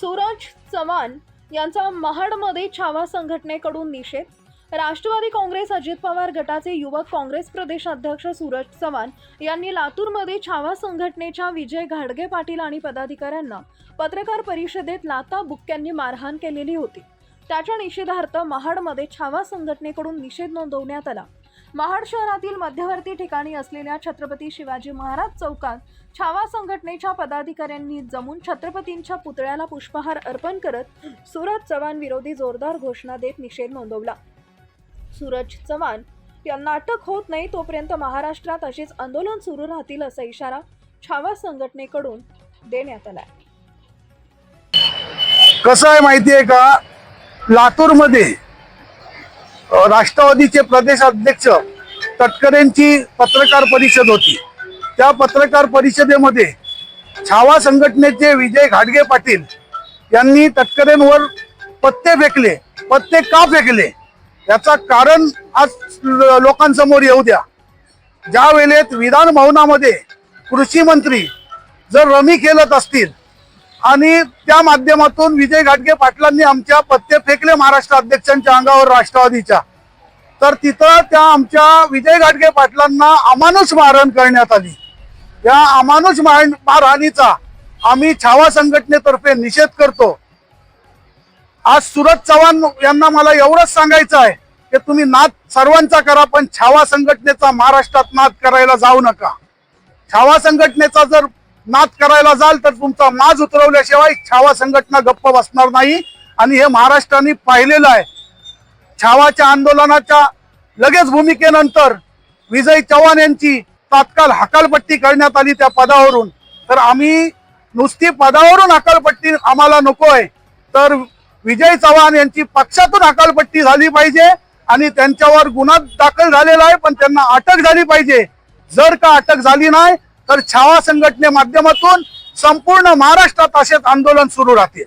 सूरज चव्हाण यांचा महाडमध्ये छावा संघटनेकडून निषेध. राष्ट्रवादी काँग्रेस अजित पवार गटाचे युवक काँग्रेस प्रदेश अध्यक्ष सूरज चव्हाण यांनी लातूरमध्ये छावा संघटनेच्या विजय घाडगे पाटील आणि पदाधिकाऱ्यांना पत्रकार परिषदेत लाता बुक्क्यांनी मारहाण केलेली होती. त्याच्या निषेधार्थ महाडमध्ये छावा संघटनेकडून निषेध नोंदवण्यात आला. महाड शहरातील मध्यवर्ती ठिकाणी असलेल्या छत्रपती शिवाजी महाराज चौकात छावा संघटनेच्या पदाधिकाऱ्यांनी जमून छत्रपतींच्या पुतळ्याला पुष्पहार अर्पण करत सूरज चव्हाण विरोधी जोरदार घोषणा देत निषेध नोंदवला. सूरज चव्हाण यांना अटक होत नाही तोपर्यंत महाराष्ट्रात अशीच आंदोलन सुरू राहतील असा इशारा छावा संघटनेकडून देण्यात आला कसं आहे माहिती आहे का? लातूरमध्ये राष्ट्रवादीचे प्रदेशाध्यक्ष तटकरेंची पत्रकार परिषद होती. त्या पत्रकार परिषदेमध्ये छावा संघटनेचे विजय घाडगे पाटील यांनी तटकरेंवर पत्ते फेकले. पत्ते का फेकले? याचा कारण आज लोकांसमोर येऊ द्या. ज्या वेळेत विधान भवनामध्ये कृषी मंत्री जर रमी खेळत असतील आणि त्या माध्यमातून विजय घाटगे पाटलांनी आमच्या पत्ते फेकले महाराष्ट्र अध्यक्षांच्या अंगावर राष्ट्रवादीच्या. तर तिथं त्या आमच्या विजय घाटगे पाटलांना अमानुष मारहाण करण्यात आली. या अमानुष मारहाणीचा आम्ही छावा संघटनेतर्फे निषेध करतो. आज सुरज चव्हाण यांना मला एवढंच सांगायचं आहे की तुम्ही नाद सर्वांचा करा पण छावा संघटनेचा महाराष्ट्रात नाद करायला जाऊ नका. छावा संघटनेचा जर नाद करायला जाल तर तुमचा माज उतरवल्याशिवाय छावा संघटना गप्प बसणार नाही. आणि हे महाराष्ट्राने पाहिलेलं आहे. छावाच्या आंदोलनाच्या लगेच भूमिकेनंतर विजय चव्हाण यांची तात्काळ हकालपट्टी करण्यात आली त्या पदावरून. तर आम्ही नुसती पदावरून हकालपट्टी आम्हाला नको आहे तर विजय चव्हाण यांची पक्षातून हकालपट्टी झाली पाहिजे आणि त्यांच्यावर गुन्हा दाखल झालेला आहे पण त्यांना अटक झाली पाहिजे. जर का अटक झाली नाही तर छावा संघटने माध्यमातून संपूर्ण महाराष्ट्रात असेच आंदोलन सुरू राहतील.